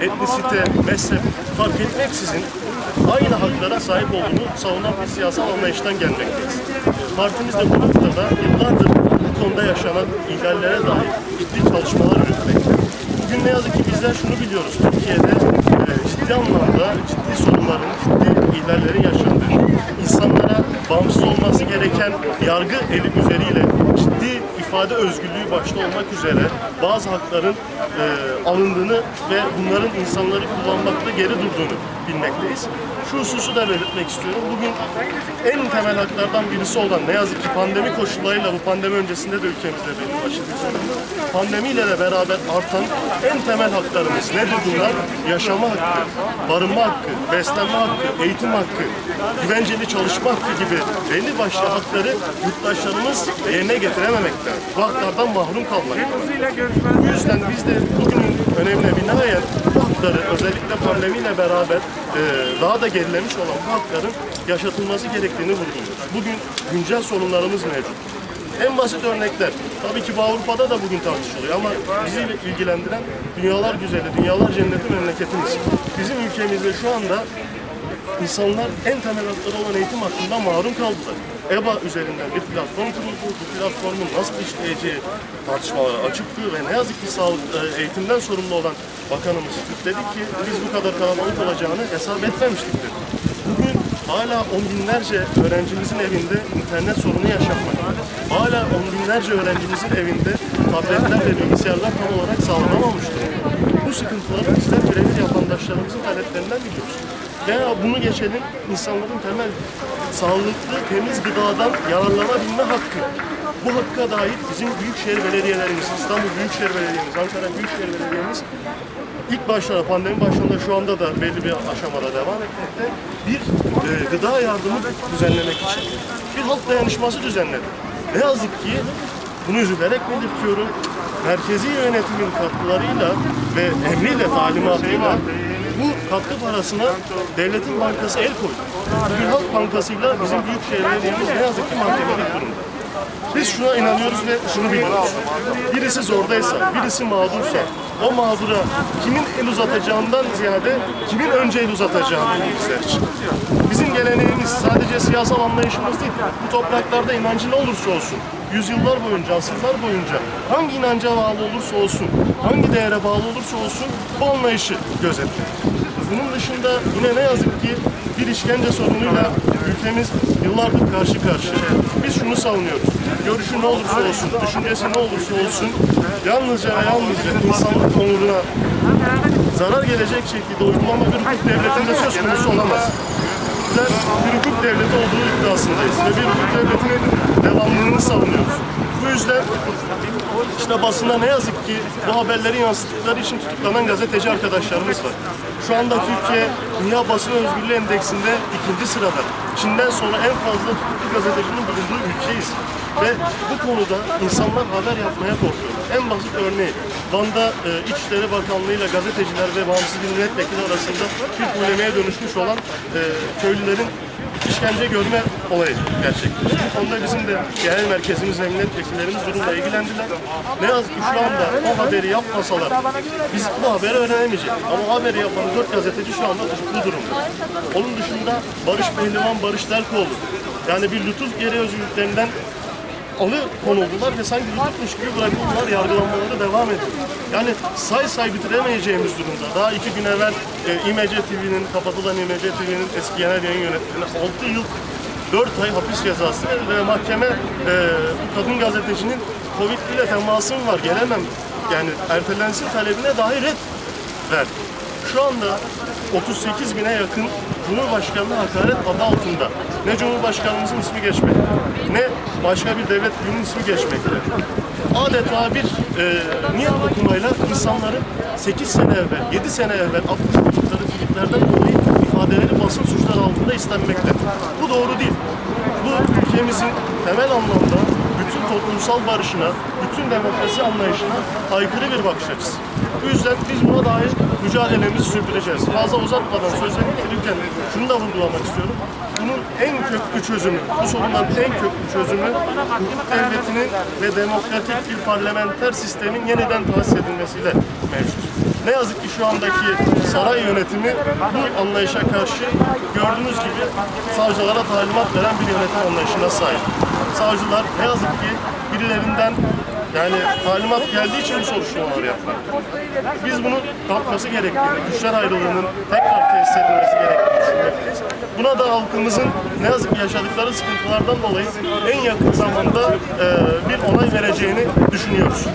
etnisite, mezhep fark etmeksizin aynı haklara sahip olduğunu savunan bir siyasal anlayıştan gelmekteyiz. Partimiz de bu noktada yıllardır bu konuda yaşanan ihlallere dair ciddi çalışmalar yürütmekte. Bugün ne yazık ki bizler şunu biliyoruz. Türkiye'de e, ciddi anlamda ciddi sorunların, ciddi ihlallerin yaşandığı, insanlara bağımsız olması gereken yargı eli üzeriyle ciddi ifade özgürlüğü başta olmak üzere bazı hakların e, alındığını ve bunların insanları kullanmakta geri durduğunu bilmekteyiz. Şu hususu da belirtmek istiyorum. Bugün en temel haklardan birisi olan ne yazık ki pandemi koşullarıyla bu pandemi öncesinde de ülkemizde belli sorun. Pandemiyle de beraber artan en temel haklarımız nedir bunlar? Yaşama hakkı, barınma hakkı, beslenme hakkı, eğitim hakkı, güvenceli çalışma hakkı gibi belli başlı hakları yurttaşlarımız yerine getirememekte. Bu haklardan mahrum kalmakta. Bu yüzden biz de bugünün önemine binaen bu hakları özellikle pandemiyle beraber e, daha da gerilemiş olan bu hakların yaşatılması gerektiğini vurguluyoruz. Bugün güncel sorunlarımız mevcut. En basit örnekler. Tabii ki Avrupa'da da bugün tartışılıyor ama bizi ilgilendiren dünyalar güzeli, dünyalar cenneti memleketimiz. Bizim ülkemizde şu anda insanlar en temel hakları olan eğitim hakkından mahrum kaldılar. EBA üzerinden bir platform kuruldu. Bu platformun nasıl işleyeceği tartışmalara açıktı ve ne yazık ki sağlık e, eğitimden sorumlu olan bakanımız dedi ki biz bu kadar kalabalık olacağını hesap etmemiştik dedi. Bugün hala on binlerce öğrencimizin evinde internet sorunu yaşanmakta. Hala on binlerce öğrencimizin evinde tabletler ve bilgisayarlar tam olarak sağlanamamış durumda. Bu sıkıntıları bizler birebir vatandaşlarımızın taleplerinden biliyoruz. Veya bunu geçelim insanların temel sağlıklı, temiz gıdadan yararlanabilme hakkı. Bu hakka dair bizim büyükşehir belediyelerimiz, İstanbul Büyükşehir Belediyemiz, Ankara Büyükşehir Belediyemiz ilk başlarda pandemi başında şu anda da belli bir aşamada devam etmekte bir e, gıda yardımı düzenlemek için bir halk dayanışması düzenledi. Ne yazık ki bunu üzülerek belirtiyorum. Merkezi yönetimin katkılarıyla ve emriyle, talimatıyla bu katkı parasına devletin bankası el koydu. Bir halk bankasıyla bizim büyükşehir belediyemiz ne yazık ki mahkemelik durumda. Biz şuna inanıyoruz ve şunu biliyoruz. Birisi zordaysa, birisi mağdursa, o mağdura kimin el uzatacağından ziyade kimin önce el uzatacağını bizler için. Bizim geleneğimiz sadece siyasal anlayışımız değil. Bu topraklarda inancı ne olursa olsun, yüzyıllar boyunca, asırlar boyunca hangi inanca bağlı olursa olsun, hangi değere bağlı olursa olsun bu anlayışı gözetler. Bunun dışında yine ne yazık ki bir işkence sorunuyla ülkemiz yıllardır karşı karşıya. Biz şunu savunuyoruz. Görüşü ne olursa olsun, düşüncesi ne olursa olsun yalnızca ve yalnızca insanlık onuruna zarar gelecek şekilde uygulama bir hukuk devletinde söz konusu olamaz. Bizler bir hukuk devleti olduğu iddiasındayız ve bir hukuk devletinin devamlılığını savunuyoruz. Bu yüzden işte basında ne yazık ki bu haberleri yansıttıkları için tutuklanan gazeteci arkadaşlarımız var. Şu anda Türkiye Dünya Basın Özgürlüğü Endeksinde ikinci sırada. Çin'den sonra en fazla tutuklu gazetecinin bulunduğu ülkeyiz. Ve bu konuda insanlar haber yapmaya korkuyor. En basit örneği Van'da e, İçişleri Bakanlığı ile gazeteciler ve bağımsız bir milletvekili arasında bir polemeye dönüşmüş olan e, köylülerin işkence görme olayı gerçekleşti. Bu konuda bizim de genel merkezimiz ve milletvekillerimiz durumla ilgilendiler. Ne yazık ki şu anda o haberi yapmasalar biz bu haberi öğrenemeyeceğiz. Ama haberi yapan dört gazeteci şu anda tutuklu durumda. Onun dışında Barış Pehlivan, Barış Derkoğlu yani bir lütuf geri özgürlüklerinden alı konuldular ve sanki lütufmuş gibi bırakıldılar, yargılanmaları devam ediyor. Yani say say bitiremeyeceğimiz durumda. Daha iki gün evvel e, İMC TV'nin, kapatılan İMC TV'nin eski genel yayın yönetmeni 6 yıl 4 ay hapis cezası ve mahkeme e, kadın gazetecinin Covid ile temasım var, gelemem. Yani ertelensin talebine dahi red verdi. Şu anda 38 bine yakın Cumhurbaşkanı'na hakaret adı altında ne Cumhurbaşkanımızın ismi geçmekte, ne başka bir devlet büyüğünün ismi geçmekte. Adeta bir e, niyet okumayla insanların 8 sene evvel, 7 sene evvel atmış oldukları tweetlerden dolayı ifadeleri basın suçları altında istenmekte. Bu doğru değil. Bu ülkemizin temel anlamda bütün toplumsal barışına, bütün demokrasi anlayışına aykırı bir bakış açısı. Bu yüzden biz buna dair mücadelemizi sürdüreceğiz. Fazla uzatmadan sözleri bitirirken şunu da vurgulamak istiyorum. Bunun en köklü çözümü, bu sorunların en köklü çözümü hukuk devletinin ve demokratik bir parlamenter sistemin yeniden tahsis edilmesiyle mevcut. Ne yazık ki şu andaki saray yönetimi bu anlayışa karşı gördüğünüz gibi savcılara talimat veren bir yönetim anlayışına sahip. Savcılar ne yazık ki birilerinden yani talimat geldiği için bu soruşturmaları yapmak. Biz bunu kalkması gerektiğini, güçler ayrılığının tekrar tesis edilmesi gerektiğini. Buna da halkımızın ne yazık ki yaşadıkları sıkıntılardan dolayı en yakın zamanda e, bir onay vereceğini düşünüyoruz.